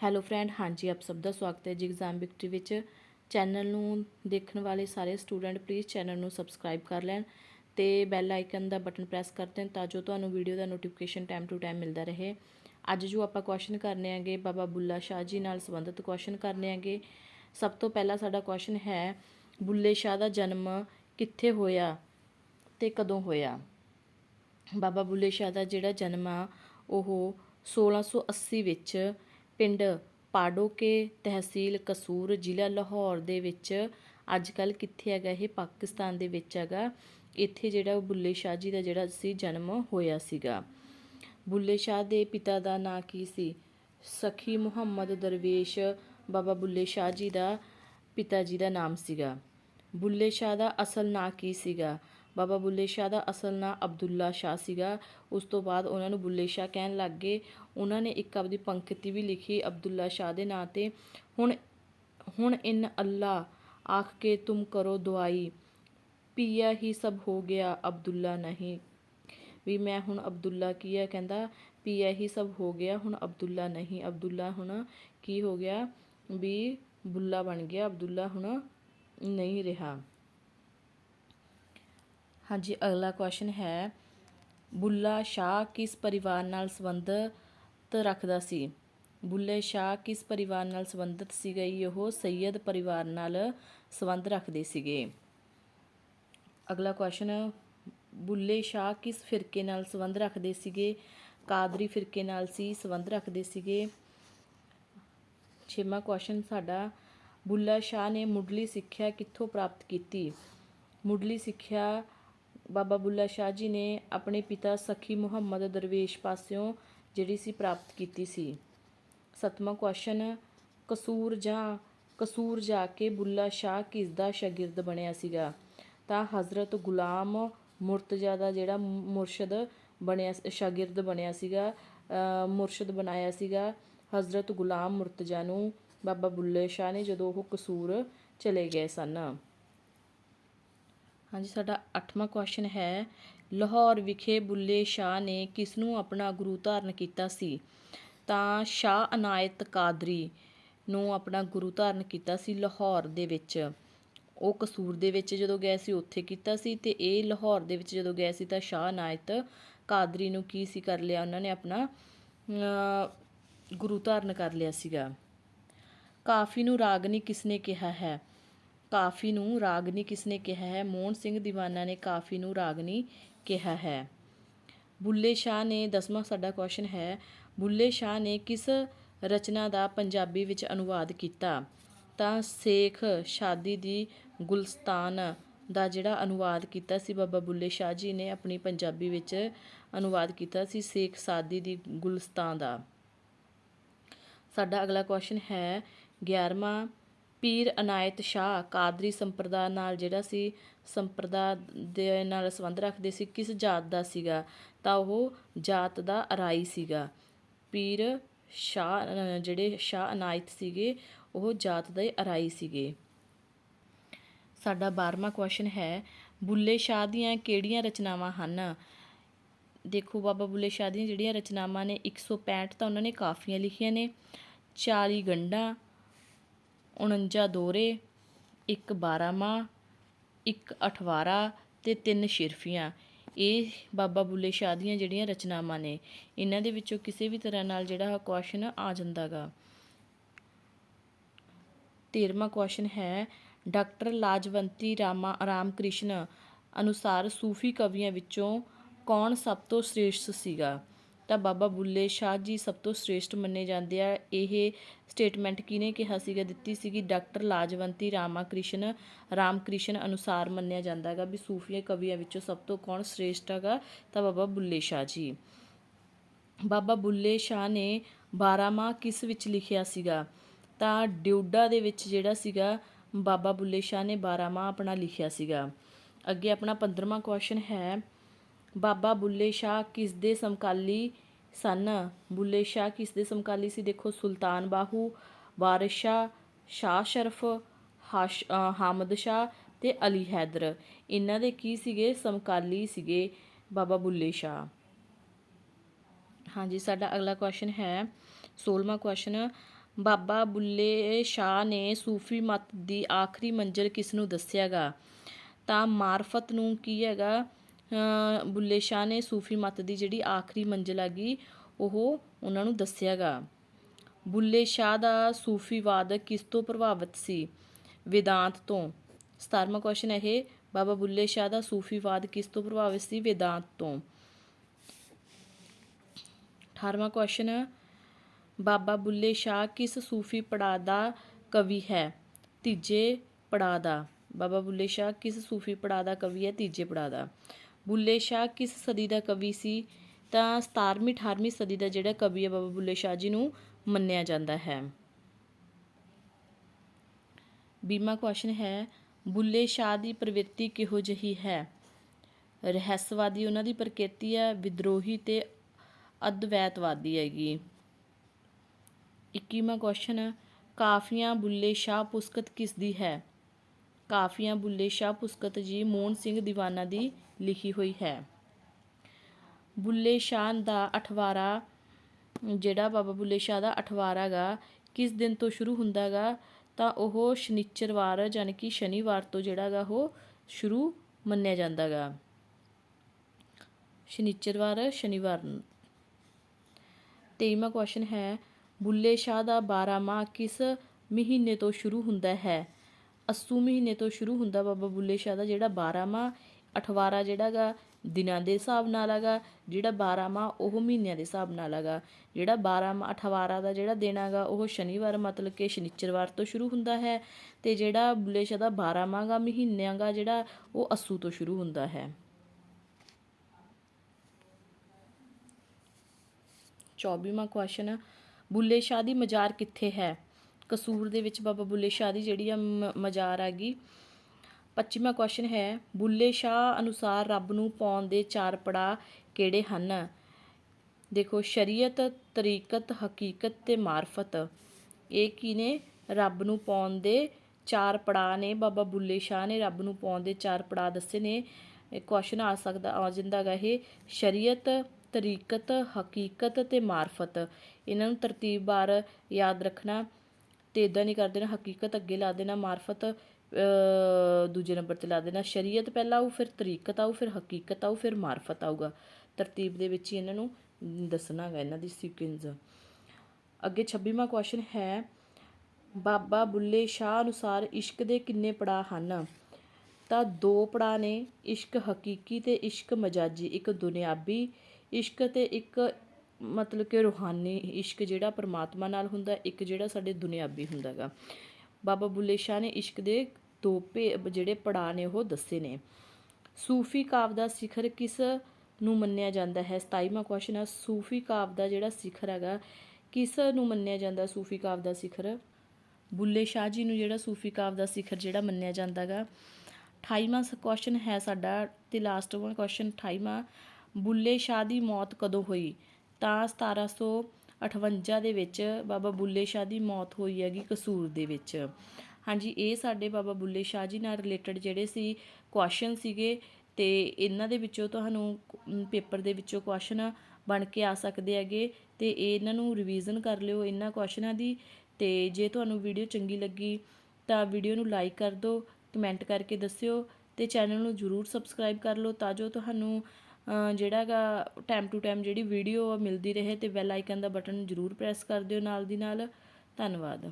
Hello friend ਹਾਂਜੀ, ਆਪ ਸਭ ਦਾ ਸਵਾਗਤ ਹੈ ਜੀ ਐਗਜ਼ਾਮ ਵਿਕਟਰੀ ਵਿੱਚ। ਚੈਨਲ ਨੂੰ ਦੇਖਣ ਵਾਲੇ ਸਾਰੇ ਸਟੂਡੈਂਟ ਪਲੀਜ਼ ਚੈਨਲ ਨੂੰ ਸਬਸਕ੍ਰਾਈਬ ਕਰ ਲੈਣ ਤੇ ਬੈਲ ਆਈਕਨ ਦਾ ਬਟਨ ਪ੍ਰੈਸ ਕਰ ਦੇਣ ਤਾਂ ਜੋ ਤੁਹਾਨੂੰ ਵੀਡੀਓ ਦਾ ਨੋਟੀਫਿਕੇਸ਼ਨ ਟਾਈਮ ਟੂ ਟਾਈਮ ਮਿਲਦਾ ਰਹੇ। ਅੱਜ ਜੋ ਆਪਾਂ ਕੁਐਸਚਨ ਕਰਨੇ ਆਂਗੇ ਬਾਬਾ ਬੁੱਲਾ ਸ਼ਾਹ ਜੀ ਨਾਲ ਸੰਬੰਧਿਤ ਕੁਐਸਚਨ ਕਰਨੇ ਆਂਗੇ ਸਭ ਤੋਂ ਪਹਿਲਾ ਸਾਡਾ ਕੁਐਸਚਨ ਹੈ, ਬੁੱਲੇ ਸ਼ਾਹ ਦਾ ਜਨਮ ਕਿੱਥੇ ਹੋਇਆ ਤੇ ਕਦੋਂ ਹੋਇਆ? ਬਾਬਾ ਬੁੱਲੇ ਸ਼ਾਹ ਦਾ ਜਿਹੜਾ ਜਨਮ ਆ, ਉਹ 1680 ਵਿੱਚ ਪਿੰਡ ਪਾੜੋਕੇ ਤਹਿਸੀਲ ਕਸੂਰ ਜ਼ਿਲ੍ਹਾ ਲਾਹੌਰ ਦੇ ਵਿੱਚ ਅੱਜ ਕੱਲ ਕਿੱਥੇ ਹੈਗਾ ਇਹ? ਪਾਕਿਸਤਾਨ ਦੇ ਵਿੱਚ ਹੈਗਾ। ਇੱਥੇ ਜਿਹੜਾ ਉਹ ਬੁੱਲੇ ਸ਼ਾਹ ਜੀ ਦਾ ਜਿਹੜਾ ਸੀ ਜਨਮ ਹੋਇਆ ਸੀਗਾ। ਬੁੱਲੇ ਸ਼ਾਹ ਦੇ ਪਿਤਾ ਦਾ ਨਾਂ ਕੀ ਸੀ? ਸਖੀ ਮੁਹੰਮਦ ਦਰਵੇਸ਼ ਬਾਬਾ ਬੁੱਲੇ ਸ਼ਾਹ ਜੀ ਦਾ ਪਿਤਾ ਜੀ ਦਾ ਨਾਮ ਸੀਗਾ। ਬੁੱਲੇ ਸ਼ਾਹ ਦਾ ਅਸਲ ਨਾਂ ਕੀ ਸੀਗਾ? ਬਾਬਾ ਬੁੱਲੇ ਸ਼ਾਹ ਦਾ ਅਸਲ ਨਾਂ ਅਬਦੁੱਲਾ ਸ਼ਾਹ ਸੀਗਾ। ਉਸ ਤੋਂ ਬਾਅਦ ਉਹਨਾਂ ਨੂੰ ਬੁੱਲੇ ਸ਼ਾਹ ਕਹਿਣ ਲੱਗ ਗਏ। ਉਹਨਾਂ ਨੇ ਇੱਕ ਆਪਦੀ ਪੰਕਤੀ ਵੀ ਲਿਖੀ ਅਬਦੁੱਲਾ ਸ਼ਾਹ ਦੇ ਨਾਂ ਤੇ। ਹੁਣ ਹੁਣ ਇਨ ਅੱਲਾ, ਆਖ ਕੇ ਤੁਮ ਕਰੋ ਦੁਆਈ। ਪੀਆ ਹੀ ਸਭ ਹੋ ਗਿਆ, ਅਬਦੁੱਲਾ ਨਹੀਂ। ਵੀ ਮੈਂ ਹੁਣ ਅਬਦੁੱਲਾ ਕੀ ਹੈ ਕਹਿੰਦਾ, ਪੀਆ ਹੀ ਸਭ ਹੋ ਗਿਆ, ਹੁਣ ਅਬਦੁੱਲਾ ਨਹੀਂ। ਅਬਦੁੱਲਾ ਹੁਣ ਕੀ ਹੋ ਗਿਆ? ਵੀ ਬੁੱਲਾ ਬਣ ਗਿਆ, ਅਬਦੁੱਲਾ ਹੁਣ ਨਹੀਂ ਰਿਹਾ। ਹਾਂਜੀ, ਅਗਲਾ ਕੁਐਸਚਨ ਹੈ, ਬੁੱਲਾ ਸ਼ਾਹ ਕਿਸ ਪਰਿਵਾਰ ਨਾਲ ਸੰਬੰਧਤ ਰੱਖਦਾ ਸੀ? ਬੁੱਲੇ ਸ਼ਾਹ ਕਿਸ ਪਰਿਵਾਰ ਨਾਲ ਸੰਬੰਧਿਤ ਸੀਗਾ? ਜੀ ਉਹ ਸੈਯਦ ਪਰਿਵਾਰ ਨਾਲ ਸੰਬੰਧ ਰੱਖਦੇ ਸੀਗੇ। ਅਗਲਾ ਕੁਐਸਚਨ ਬੁੱਲੇ ਸ਼ਾਹ ਕਿਸ ਫਿਰਕੇ ਨਾਲ ਸੰਬੰਧ ਰੱਖਦੇ ਸੀਗੇ? ਕਾਦਰੀ ਫਿਰਕੇ ਨਾਲ ਸੀ, ਸੰਬੰਧ ਰੱਖਦੇ ਸੀਗੇ। ਛੇਵਾਂ ਕੁਐਸਚਨ ਸਾਡਾ, ਬੁੱਲਾ ਸ਼ਾਹ ਨੇ ਮੁੱਢਲੀ ਸਿੱਖਿਆ ਕਿੱਥੋਂ ਪ੍ਰਾਪਤ ਕੀਤੀ? ਮੁੱਢਲੀ ਸਿੱਖਿਆ ਬਾਬਾ ਬੁੱਲਾ ਸ਼ਾਹ ਜੀ ਨੇ ਆਪਣੇ ਪਿਤਾ ਸਖੀ ਮੁਹੰਮਦ ਦਰਵੇਸ਼ ਪਾਸਿਓਂ ਜਿਹੜੀ ਸੀ ਪ੍ਰਾਪਤ ਕੀਤੀ ਸੀ। ਸਤਵਾਂ ਕੁਐਸਚਨ, ਕਸੂਰ ਜਾਂ ਕਸੂਰ ਜਾ ਕੇ ਬੁੱਲਾ ਸ਼ਾਹ ਕਿਸ ਦਾ ਸ਼ਾਗਿਰਦ ਬਣਿਆ ਸੀਗਾ? ਤਾਂ ਹਜ਼ਰਤ ਗੁਲਾਮ ਮੁਰਤਜ਼ਾ ਦਾ ਜਿਹੜਾ ਮੁਰਸ਼ਦ ਬਣਿਆ ਸ਼ਾਗਿਰਦ ਬਣਿਆ ਸੀਗਾ ਮੁਰਸ਼ਦ ਬਣਾਇਆ ਸੀਗਾ ਹਜ਼ਰਤ ਗੁਲਾਮ ਮੁਰਤਜ਼ਾ ਨੂੰ। ਬਾਬਾ ਬੁੱਲੇ ਸ਼ਾਹ ਨੇ ਜਦੋਂ ਉਹ ਕਸੂਰ ਚਲੇ ਗਏ ਸਨ। ਹਾਂਜੀ, ਸਾਡਾ 8ਵਾਂ ਕੁਐਸਚਨ ਹੈ। ਲਾਹੌਰ ਵਿਖੇ ਬੁੱਲੇ ਸ਼ਾਹ ਨੇ ਕਿਸ ਨੂੰ ਆਪਣਾ ਗੁਰੂ ਧਾਰਨ ਕੀਤਾ ਸੀ? ਤਾਂ ਸ਼ਾਹ ਅਨਾਇਤ ਕਾਦਰੀ ਨੂੰ ਆਪਣਾ ਗੁਰੂ ਧਾਰਨ ਕੀਤਾ ਸੀ ਲਾਹੌਰ ਦੇ ਵਿੱਚ। ਉਹ ਕਸੂਰ ਦੇ ਵਿੱਚ ਜਦੋਂ ਗਏ ਸੀ, ਉੱਥੇ ਕੀਤਾ ਸੀ। ਤੇ ਇਹ ਲਾਹੌਰ ਦੇ ਵਿੱਚ ਜਦੋਂ ਗਏ ਸੀ, ਤਾਂ ਸ਼ਾਹ ਅਨਾਇਤ ਕਾਦਰੀ ਨੂੰ ਕੀ ਸੀ ਕਰ ਲਿਆ? ਉਹਨਾਂ ਨੇ ਆਪਣਾ ਗੁਰੂ ਧਾਰਨ ਕਰ ਲਿਆ ਸੀਗਾ। ਕਾਫੀ ਨੂੰ ਰਾਗਨੀ ਕਿਸਨੇ ਕਿਹਾ ਹੈ। ਕਾਫੀ ਨੂੰ ਰਾਗਨੀ ਕਿਸਨੇ ਕਿਹਾ ਹੈ? ਮੋਹਨ ਸਿੰਘ ਦੀਵਾਨਾ ਨੇ ਕਾਫੀ ਨੂੰ ਰਾਗਨੀ ਕਿਹਾ ਹੈ। ਬੁੱਲੇ ਸ਼ਾਹ ਨੇ, ਦਸਵਾਂ ਸਾਡਾ ਕੁਐਸਚਨ ਹੈ, ਬੁੱਲੇ ਸ਼ਾਹ ਨੇ ਕਿਸ ਰਚਨਾ ਦਾ ਪੰਜਾਬੀ ਵਿੱਚ ਅਨੁਵਾਦ ਕੀਤਾ? ਤਾਂ ਸੇਖ ਸ਼ਾਦੀ ਦੀ ਗੁਲਸਤਾਨ ਦਾ ਜਿਹੜਾ ਅਨੁਵਾਦ ਕੀਤਾ ਸੀ ਬਾਬਾ ਬੁੱਲੇ ਸ਼ਾਹ ਜੀ ਨੇ ਆਪਣੀ ਪੰਜਾਬੀ ਵਿੱਚ ਅਨੁਵਾਦ ਕੀਤਾ ਸੀ ਸੇਖ ਸਾਦੀ ਦੀ ਗੁਲਸਤਾਨ ਦਾ। ਸਾਡਾ ਅਗਲਾ ਕੁਐਸਚਨ ਹੈ 11ਵਾਂ ਪੀਰ ਅਨਾਇਤ ਸ਼ਾਹ ਕਾਦਰੀ ਸੰਪਰਦਾ ਨਾਲ ਜਿਹੜਾ ਸੀ, ਸੰਪਰਦਾ ਦੇ ਨਾਲ ਸੰਬੰਧ ਰੱਖਦੇ ਸੀ, ਕਿਸ ਜਾਤ ਦਾ ਸੀਗਾ? ਤਾਂ ਉਹ ਜਾਤ ਦਾ ਅਰਾਈ ਸੀਗਾ। ਪੀਰ ਸ਼ਾਹ ਜਿਹੜੇ ਸ਼ਾਹ ਅਨਾਇਤ ਸੀਗੇ, ਉਹ ਜਾਤ ਦੇ ਅਰਾਈ ਸੀਗੇ। ਸਾਡਾ 12ਵਾਂ ਕੁਐਸਚਨ ਹੈ, ਬੁੱਲੇ ਸ਼ਾਹ ਦੀਆਂ ਕਿਹੜੀਆਂ ਰਚਨਾਵਾਂ ਹਨ? ਦੇਖੋ ਬਾਬਾ ਬੁੱਲੇ ਸ਼ਾਹ ਦੀਆਂ ਜਿਹੜੀਆਂ ਰਚਨਾਵਾਂ ਨੇ 165 ਤਾਂ ਉਹਨਾਂ ਨੇ ਕਾਫੀਆਂ ਲਿਖੀਆਂ ਨੇ। 40 ਗੰਢਾਂ 49 ਦੋਰੇ, ਇੱਕ ਬਾਰਾਮਾ ਇੱਕ ਅਠਵਾਰਾ ਅਤੇ ਤਿੰਨ ਸ਼ਿਰਫੀਆਂ। ਇਹ ਬਾਬਾ ਬੁੱਲੇ ਸ਼ਾਹ ਦੀਆਂ ਜਿਹੜੀਆਂ ਰਚਨਾਵਾਂ ਨੇ, ਇਹਨਾਂ ਦੇ ਵਿੱਚੋਂ ਕਿਸੇ ਵੀ ਤਰ੍ਹਾਂ ਨਾਲ ਜਿਹੜਾ ਕੁਐਸਚਨ ਆ ਜਾਂਦਾਗਾ। 13ਵਾਂ ਕੁਐਸਚਨ ਹੈ, ਡਾਕਟਰ ਲਾਜਵੰਤੀ ਰਾਮਾ, ਰਾਮਕ੍ਰਿਸ਼ਨ ਅਨੁਸਾਰ ਸੂਫੀ ਕਵੀਆਂ ਵਿੱਚੋਂ ਕੌਣ ਸਭ ਤੋਂ ਸ੍ਰੇਸ਼ਟ ਸੀਗਾ? ਤਾਂ ਬਾਬਾ ਬੁੱਲੇ ਸ਼ਾਹ ਜੀ ਸਭ ਤੋਂ ਸ੍ਰੇਸ਼ਟ ਮੰਨੇ ਜਾਂਦੇ ਆ। ਇਹ ਸਟੇਟਮੈਂਟ ਕਿਹਨੇ ਕਿਹਾ ਸੀਗਾ? ਦਿੱਤੀ ਸੀਗੀ ਡਾਕਟਰ ਲਾਜਵੰਤੀ ਰਾਮਾ ਕ੍ਰਿਸ਼ਨ ਰਾਮ ਕ੍ਰਿਸ਼ਨ ਅਨੁਸਾਰ ਮੰਨਿਆ ਜਾਂਦਾ ਹੈਗਾ ਵੀ ਸੂਫੀਆ ਕਵੀਆਂ ਵਿੱਚੋਂ ਸਭ ਤੋਂ ਕੌਣ ਸ੍ਰੇਸ਼ਟ ਹੈਗਾ? ਤਾਂ ਬਾਬਾ ਬੁੱਲੇ ਸ਼ਾਹ ਜੀ। ਬਾਬਾ ਬੁੱਲੇ ਸ਼ਾਹ ਨੇ ਬਾਰਾਮਾ ਕਿਸ ਵਿੱਚ ਲਿਖਿਆ ਸੀਗਾ? ਤਾਂ ਡਿਊਡਾ ਦੇ ਵਿੱਚ ਜਿਹੜਾ ਸੀਗਾ, ਬਾਬਾ ਬੁੱਲੇ ਸ਼ਾਹ ਨੇ ਬਾਰਾਮਾ ਆਪਣਾ ਲਿਖਿਆ ਸੀਗਾ। ਅੱਗੇ ਆਪਣਾ 15ਵਾਂ ਕੁਐਸਚਨ ਹੈ। ਬਾਬਾ ਬੁੱਲੇ ਸ਼ਾਹ ਕਿਸ ਦੇ ਸਮਕਾਲੀ ਸਨ? ਬੁੱਲੇ ਸ਼ਾਹ ਕਿਸ ਦੇ ਸਮਕਾਲੀ ਸੀ? ਦੇਖੋ, ਸੁਲਤਾਨ ਬਾਹੂ ਵਾਰਿਸ ਸ਼ਾਹ ਸ਼ਾਹ ਸ਼ਰਫ, ਹਾਸ਼ ਹਾਮਦ ਸ਼ਾਹ ਤੇ ਅਲੀ ਹੈਦਰ। ਇਹਨਾਂ ਦੇ ਕੀ ਸੀਗੇ? ਸਮਕਾਲੀ ਸੀਗੇ ਬਾਬਾ ਬੁੱਲੇ ਸ਼ਾਹ। ਹਾਂਜੀ, ਸਾਡਾ ਅਗਲਾ ਕੁਐਸਚਨ ਹੈ 16ਵਾਂ ਕੁਐਸਚਨ ਬਾਬਾ ਬੁੱਲੇ ਸ਼ਾਹ ਨੇ ਸੂਫੀ ਮਤ ਦੀ ਆਖਰੀ ਮੰਜ਼ਿਲ ਕਿਸ ਨੂੰ ਦੱਸਿਆਗਾ? ਤਾਂ ਮਾਰਫਤ ਨੂੰ ਕੀ ਹੈਗਾ? ਬੁੱਲੇ ਸ਼ਾਹ ਨੇ ਸੂਫੀ ਮਤ ਦੀ ਜਿਹੜੀ ਆਖਰੀ ਮੰਜ਼ਿਲ ਹੈਗੀ, ਉਹ ਉਹਨਾਂ ਨੂੰ ਦੱਸਿਆਗਾ। ਬੁੱਲੇ ਸ਼ਾਹ ਦਾ ਸੂਫੀਵਾਦ ਕਿਸ ਤੋਂ ਪ੍ਰਭਾਵਿਤ ਸੀ? ਵੇਦਾਂਤ ਤੋਂ। 17ਵਾਂ ਕੁਐਸਚਨ ਇਹ, ਬਾਬਾ ਬੁੱਲੇ ਸ਼ਾਹ ਦਾ ਸੂਫੀਵਾਦ ਕਿਸ ਤੋਂ ਪ੍ਰਭਾਵਿਤ ਸੀ? ਵੇਦਾਂਤ ਤੋਂ। 18ਵਾਂ ਕੁਐਸਚਨ ਬਾਬਾ ਬੁੱਲੇ ਸ਼ਾਹ ਕਿਸ ਸੂਫੀ ਪੜਾਅ ਦਾ ਕਵੀ ਹੈ? ਤੀਜੇ ਪੜਾਅ ਦਾ। ਬਾਬਾ ਬੁੱਲੇ ਸ਼ਾਹ ਕਿਸ ਸੂਫੀ ਪੜਾਅ ਦਾ ਕਵੀ ਹੈ? ਤੀਜੇ ਪੜਾਅ ਦਾ। ਬੁੱਲੇ ਸ਼ਾਹ ਕਿਸ ਸਦੀ ਦਾ ਕਵੀ ਸੀ? ਤਾਂ 17ਵੀਂ 18ਵੀਂ ਸਦੀ ਦਾ ਜਿਹੜਾ ਕਵੀ ਹੈ ਬਾਬਾ ਬੁੱਲੇ ਸ਼ਾਹ ਜੀ ਨੂੰ ਮੰਨਿਆ ਜਾਂਦਾ ਹੈ। ਬੀਮਾ ਕੁਐਸਚਨ ਹੈ, ਬੁੱਲੇ ਸ਼ਾਹ ਦੀ ਪ੍ਰਵਿਰਤੀ ਕਿਹੋ ਜਿਹੀ ਹੈ? ਰਹੱਸਵਾਦੀ ਉਹਨਾਂ ਦੀ ਪ੍ਰਕਿਰਤੀ ਹੈ, ਵਿਦਰੋਹੀ ਤੇ ਅਦਵੈਤਵਾਦੀ ਹੈਗੀ। 21ਵਾਂ ਕੁਐਸਚਨ ਕਾਫੀਆਂ ਬੁੱਲੇ ਸ਼ਾਹ ਪੁਸਤਕ ਕਿਸ ਦੀ ਹੈ? ਕਾਫੀਆਂ, ਬੁੱਲੇ ਸ਼ਾਹ ਪੁਸਤਕ ਜੀ, ਮੋਹਨ ਸਿੰਘ ਦੀਵਾਨਾ ਦੀ ਲਿਖੀ ਹੋਈ ਹੈ। ਬੁੱਲੇ ਸ਼ਾਹ ਦਾ ਅਠਵਾਰਾ ਜਿਹੜਾ ਬਾਬਾ ਬੁੱਲੇ ਸ਼ਾਹ ਦਾ ਅਠਵਾਰਾ ਗਾ, ਕਿਸ ਦਿਨ ਤੋਂ ਸ਼ੁਰੂ ਹੁੰਦਾ ਗਾ, ਤਾਂ ਉਹ ਸ਼ਨੀਚਰਵਾਰ ਯਾਨੀ ਕਿ ਸ਼ਨੀਵਾਰ ਤੋਂ ਜਿਹੜਾ ਗਾ ਉਹ ਸ਼ੁਰੂ ਮੰਨਿਆ ਜਾਂਦਾ ਗਾ। ਸ਼ਨੀਚਰਵਾਰ ਸ਼ਨੀਵਾਰ। ਤੇਈਵਾਂ ਕੁਐਸਚਨ ਹੈ, ਬੁੱਲੇ ਸ਼ਾਹ ਦਾ 12 ਮਾਹ ਕਿਸ ਮਹੀਨੇ ਤੋਂ ਸ਼ੁਰੂ ਹੁੰਦਾ ਹੈ? ਅੱਸੂ ਮਹੀਨੇ ਤੋਂ ਸ਼ੁਰੂ ਹੁੰਦਾ ਬਾਬਾ ਬੁੱਲੇ ਸ਼ਾਹ ਦਾ, ਜਿਹੜਾ 12 ਅਠਵਾਰਾ 18 ਜਿਹੜਾ ਗਾ ਦਿਨਾਂ ਦੇ ਹਿਸਾਬ ਨਾਲ ਹੈਗਾ, ਜਿਹੜਾ 12 ਉਹ ਮਹੀਨਿਆਂ ਦੇ ਹਿਸਾਬ ਨਾਲ ਹੈਗਾ। ਜਿਹੜਾ 12 ਮਾਹ 18 ਦਾ ਜਿਹੜਾ ਦਿਨ ਹੈਗਾ, ਉਹ ਸ਼ਨੀਵਾਰ ਮਤਲਬ ਕਿ ਸ਼ਨੀਚਰਵਾਰ ਤੋਂ ਸ਼ੁਰੂ ਹੁੰਦਾ ਹੈ ਤੇ ਜਿਹੜਾ ਬੁੱਲੇ ਸ਼ਾਹ ਦਾ 12 ਗਾ, ਮਹੀਨਿਆਂ ਗਾ ਜਿਹੜਾ, ਉਹ ਅੱਸੂ ਤੋਂ ਸ਼ੁਰੂ ਹੁੰਦਾ ਹੈ। 24ਵਾਂ ਕੁਐਸਚਨ ਬੁੱਲੇ ਸ਼ਾਹ ਦੀ ਮਜ਼ਾਰ ਕਿੱਥੇ ਹੈ? ਕਸੂਰ ਦੇ ਵਿੱਚ ਬਾਬਾ ਬੁੱਲੇ ਸ਼ਾਹ ਦੀ ਜਿਹੜੀ ਆ ਮ- ਮਜ਼ਾਰ ਹੈਗੀ 25ਵਾਂ ਕੁਐਸਚਨ ਹੈ, ਬੁੱਲੇ ਸ਼ਾਹ ਅਨੁਸਾਰ ਰੱਬ ਨੂੰ ਪਾਉਣ ਦੇ ਚਾਰ ਪੜਾ ਕਿਹੜੇ ਹਨ? ਦੇਖੋ, ਸ਼ਰੀਅਤ, ਤਰੀਕਤ, ਹਕੀਕਤ ਤੇ ਮਾਰਫਤ। ਇਹ ਕੀ ਨੇ ਰੱਬ ਨੂੰ ਪਾਉਣ ਦੇ ਚਾਰ ਪੜਾ ਨੇ, ਬਾਬਾ ਬੁੱਲੇ ਸ਼ਾਹ ਨੇ ਰੱਬ ਨੂੰ ਪਾਉਣ ਦੇ ਚਾਰ ਪੜਾ ਦੱਸੇ ਨੇ। ਇਹ ਕੁਐਸਚਨ ਆ ਸਕਦਾ, ਆ ਜਾਂਦਾ ਗਾ ਇਹ। ਸ਼ਰੀਅਤ, ਤਰੀਕਤ, ਹਕੀਕਤ ਤੇ ਮਾਰਫਤ। ਇਹਨਾਂ ਨੂੰ ਤਰਤੀਬਵਾਰ ਯਾਦ ਰੱਖਣਾ। ਤੇ ਇਦਾਂ ਨਹੀਂ ਕਰਦੇ ਦੇਣਾ ਹਕੀਕਤ ਅੱਗੇ ਲਾ ਦੇਣਾ, ਮਾਰਫਤ ਦੂਜੇ ਨੰਬਰ ਤੇ ਲਾ ਦੇਣਾ। ਸ਼ਰੀਅਤ ਪਹਿਲਾਂ ਆਊ, ਫਿਰ ਤਰੀਕਤ ਆਊ, ਫਿਰ ਹਕੀਕਤ ਆਊ, ਫਿਰ ਮਾਰਫਤ ਆਊਗਾ। ਤਰਤੀਬ ਦੇ ਵਿੱਚ ਹੀ ਇਹਨਾਂ ਨੂੰ ਦੱਸਣਾ ਹੈਗਾ ਇਹਨਾਂ ਦੀ ਸੀਕੁਐਂਸ ਅੱਗੇ 26ਵਾਂ ਕੁਐਸਚਨ ਹੈ, ਬਾਬਾ ਬੁੱਲੇ ਸ਼ਾਹ ਅਨੁਸਾਰ ਇਸ਼ਕ ਦੇ ਕਿੰਨੇ ਪੜਾਅ ਹਨ? ਤਾਂ ਦੋ ਪੜਾਅ ਨੇ, ਇਸ਼ਕ ਹਕੀਕੀ ਤੇ ਇਸ਼ਕ ਮਜਾਜੀ, ਇੱਕ ਦੁਨਿਆਵੀ ਇਸ਼ਕ ਤੇ ਇੱਕ ਮਤਲਬ ਕਿ ਰੂਹਾਨੀ ਇਸ਼ਕ ਜਿਹੜਾ ਪਰਮਾਤਮਾ ਨਾਲ ਹੁੰਦਾ, ਇੱਕ ਜਿਹੜਾ ਸਾਡੇ ਦੁਨਿਆਵੀ ਹੁੰਦਾ ਗਾ ਬਾਬਾ ਬੁੱਲੇ ਸ਼ਾਹ ਨੇ ਇਸ਼ਕ ਦੇ ਦੋ ਭੇ, ਜਿਹੜੇ ਪੜਾਅ ਨੇ ਉਹ ਦੱਸੇ ਨੇ। ਸੂਫੀ ਕਾਵ ਦਾ ਸਿਖਰ ਕਿਸ ਨੂੰ ਮੰਨਿਆ ਜਾਂਦਾ ਹੈ? 27ਵਾਂ ਕੁਐਸਚਨ ਹੈ ਸੂਫੀ ਕਾਵ ਦਾ ਜਿਹੜਾ ਸਿਖਰ ਹੈਗਾ, ਕਿਸ ਨੂੰ ਮੰਨਿਆ ਜਾਂਦਾ ਸੂਫੀ ਕਾਵ ਦਾ ਸਿਖਰ? ਬੁੱਲੇ ਸ਼ਾਹ ਜੀ ਨੂੰ ਜਿਹੜਾ ਸੂਫੀ ਕਾਵ ਦਾ ਸਿਖਰ ਜਿਹੜਾ ਮੰਨਿਆ ਜਾਂਦਾਗਾ। 28ਵਾਂ ਕੁਐਸਚਨ ਹੈ ਸਾਡਾ, ਤੇ ਲਾਸਟ ਵਨ ਕੁਐਸਚਨ 28ਵਾਂ ਬੁੱਲੇ ਸ਼ਾਹ ਦੀ ਮੌਤ ਕਦੋਂ ਹੋਈ? ਤਾਂ 1758 ਦੇ ਵਿੱਚ ਬਾਬਾ ਬੁੱਲੇ ਸ਼ਾਹ ਦੀ ਮੌਤ ਹੋਈ ਹੈਗੀ ਕਸੂਰ ਦੇ ਵਿੱਚ। ਹਾਂਜੀ, ਇਹ ਸਾਡੇ ਬਾਬਾ ਬੁੱਲੇ ਸ਼ਾਹ ਜੀ ਨਾਲ ਰਿਲੇਟਡ ਜਿਹੜੇ ਸੀ ਕੁਐਸਚਨ ਸੀਗੇ ਅਤੇ ਇਹਨਾਂ ਦੇ ਵਿੱਚੋਂ ਤੁਹਾਨੂੰ ਪੇਪਰ ਦੇ ਵਿੱਚੋਂ ਕੁਐਸਚਨ ਬਣ ਕੇ ਆ ਸਕਦੇ ਹੈਗੇ ਤੇ ਇਹਨਾਂ ਨੂੰ ਰਿਵੀਜ਼ਨ ਕਰ ਲਿਓ ਇਹਨਾਂ ਕੁਐਸਚਨਾਂ ਦੀ ਅਤੇ ਜੇ ਤੁਹਾਨੂੰ ਵੀਡੀਓ ਚੰਗੀ ਲੱਗੀ ਤਾਂ ਵੀਡੀਓ ਨੂੰ ਲਾਈਕ ਕਰ ਦਿਓ ਕਮੈਂਟ ਕਰਕੇ ਦੱਸਿਓ ਅਤੇ ਚੈਨਲ ਨੂੰ ਜਰੂਰ ਸਬਸਕ੍ਰਾਈਬ ਕਰ ਲਓ ਤਾਂ ਜੋ ਤੁਹਾਨੂੰ ਜਿਹੜਾ ਗਾ ਟਾਈਮ ਟੂ ਟਾਈਮ ਜਿਹੜੀ ਵੀਡੀਓ ਮਿਲਦੀ ਰਹੇ ਤੇ ਬੈਲ ਆਈਕਨ ਦਾ ਬਟਨ ਜਰੂਰ ਪ੍ਰੈਸ ਕਰ ਦਿਓ ਨਾਲ ਦੀ ਨਾਲ। ਧੰਨਵਾਦ।